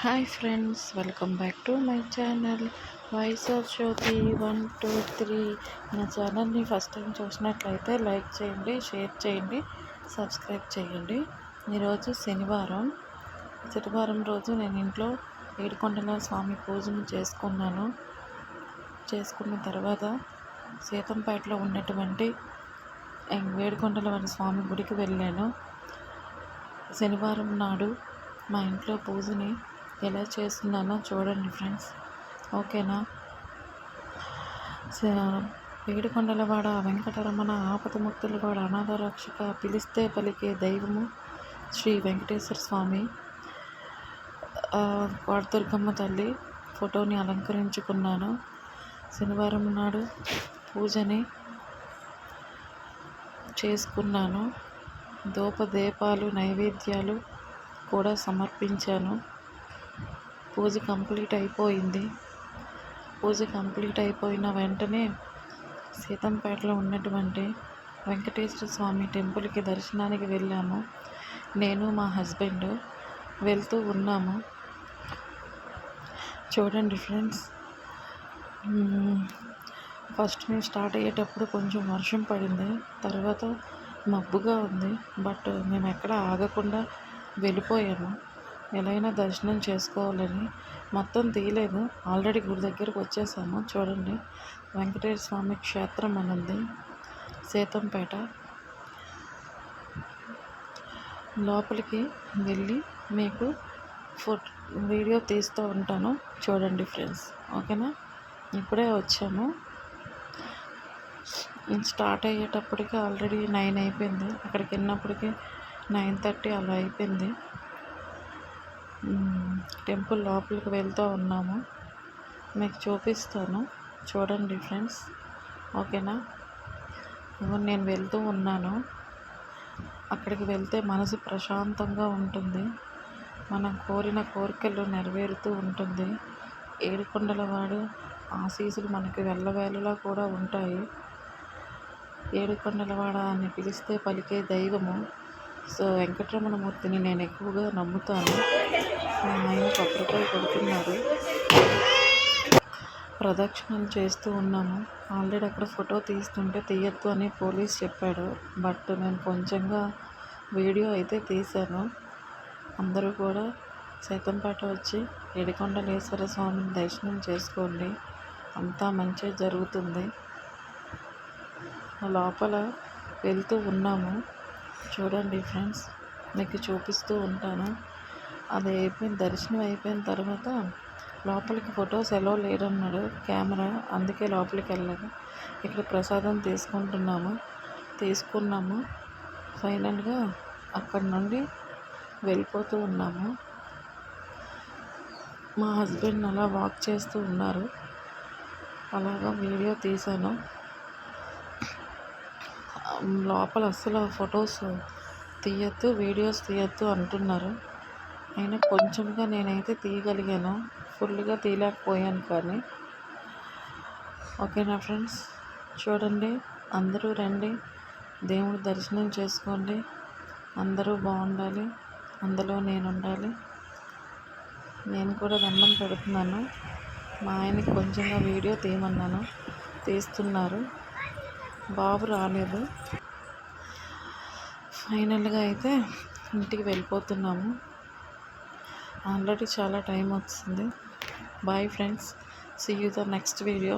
Hi friends welcome back to my channel. Voice of Jyothi one two three నా ఛానల్ని first time చూసినట్లయితే like చేయండి share చేయండి subscribe చేయండి. ఈరోజు శనివారం. శనివారం రోజు నేను ఇంట్లో ఏడుకొండల స్వామి పూజను చేసుకున్నాను. చేసుకున్న తర్వాత సీతంపేటలో ఉన్నటువంటి వేడుకొండల వారి స్వామి గుడికి వెళ్ళాను. శనివారం నాడు మా ఇంట్లో పూజని ఎలా చేస్తున్నానో చూడండి ఫ్రెండ్స్. ఓకేనా? ఏడుకొండలవాడ వెంకటరమణ ఆపదముక్తులవాడ అనాథ రక్షక పిలిస్తే పలికే దైవము శ్రీ వెంకటేశ్వర స్వామి. వాడదుర్గమ్మ తల్లి ఫోటోని అలంకరించుకున్నాను. శనివారం నాడు పూజని చేసుకున్నాను. దూప దీపాలు నైవేద్యాలు కూడా సమర్పించాను. పూజ కంప్లీట్ అయిపోయింది. పూజ కంప్లీట్ అయిపోయిన వెంటనే సీతంపేటలో ఉన్నటువంటి వెంకటేశ్వర స్వామి టెంపుల్కి దర్శనానికి వెళ్ళాము. నేను మా హస్బెండ్ వెళ్తూ ఉన్నాము. చూడండి ఫ్రెండ్స్ ఫస్ట్ నేను స్టార్ట్ అయ్యేటప్పుడు కొంచెం వర్షం పడింది. తర్వాత మబ్బుగా ఉంది. బట్ మేము ఎక్కడ ఆగకుండా వెళ్ళిపోయాము. ఎలాగైనా దర్శనం చేసుకోవాలని మొత్తం తీయలేదు. ఆల్రెడీ గుడి దగ్గరకు వచ్చేసాము. చూడండి. వెంకటేశ్వర స్వామి క్షేత్రం అని ఉంది సీతంపేట. లోపలికి వెళ్ళి మీకు ఫోటో వీడియో తీస్తూ ఉంటాను. చూడండి ఫ్రెండ్స్. ఓకేనా? ఇప్పుడే వచ్చాము. స్టార్ట్ అయ్యేటప్పటికి ఆల్రెడీ నైన్ అయిపోయింది. అక్కడికి వెళ్ళినప్పటికీ నైన్ థర్టీ అలా అయిపోయింది. టెంపుల్ లోపలికి వెళ్తూ ఉన్నాము. మీకు చూపిస్తాను. చూడండి ఫ్రెండ్స్. ఓకేనా? నేను వెళ్తూ ఉన్నాను. అక్కడికి వెళ్తే మనసు ప్రశాంతంగా ఉంటుంది. మనం కోరిన కోరికలు నెరవేరుతూ ఉంటుంది. ఏడుకొండల వాడు ఆశీసులు మనకి వెళ్ళవేళలా కూడా ఉంటాయి. ఏడుకొండలవాడ అని పిలిస్తే పలికే దైవము సో వెంకటరమణమూర్తిని నేను ఎక్కువగా నమ్ముతాను. ఆయన కొబ్బరికాయ కొడుతున్నారు. ప్రదక్షిణలు చేస్తూ ఉన్నాము. ఆల్రెడీ అక్కడ ఫోటో తీస్తుంటే తీయద్దు అని పోలీస్ చెప్పాడు. బట్ నేను కొంచెంగా వీడియో అయితే తీశాను. అందరూ కూడా సైతంపేట వచ్చి ఎడికొండలేశ్వర స్వామిని దర్శనం చేసుకోండి. అంతా మంచి జరుగుతుంది. లోపల వెళ్తూ ఉన్నాము. చూడండి ఫ్రెండ్స్ మీకు చూపిస్తూ ఉంటాను. అది అయిపోయిన దర్శనం అయిపోయిన తర్వాత లోపలికి ఫొటోస్ ఎలా లేరన్నాడు కెమెరా అందుకే లోపలికి వెళ్ళాను ఇక్కడ ప్రసాదం తీసుకుంటున్నాము తీసుకున్నాము. ఫైనల్గా అక్కడ నుండి వెళ్ళిపోతూ ఉన్నాము. మా హస్బెండ్ అలా వాక్ చేస్తూ ఉన్నారు. అలాగా వీడియో తీశాను. లోపల అస్సలు ఫొటోస్ తీయొద్దు వీడియోస్ తీయొద్దు అంటున్నారు. అయినా కొంచెంగా నేనైతే తీయగలిగాను. ఫుల్గా తీయలేకపోయాను కానీ. ఓకేనా ఫ్రెండ్స్? చూడండి. అందరూ రండి. దేవుడి దర్శనం చేసుకోండి. అందరూ బాగుండాలి. అందులో నేను ఉండాలి నేను కూడా దండం పెడుతున్నాను. మా ఆయనకి కొంచెంగా వీడియో తీయమన్నాను. తీస్తున్నారు. బాబు రాలేదు. ఫైనల్గా అయితే ఇంటికి వెళ్ళిపోతున్నాము. ఆల్రెడీ చాలా టైం వస్తుంది. Bye friends see you the next video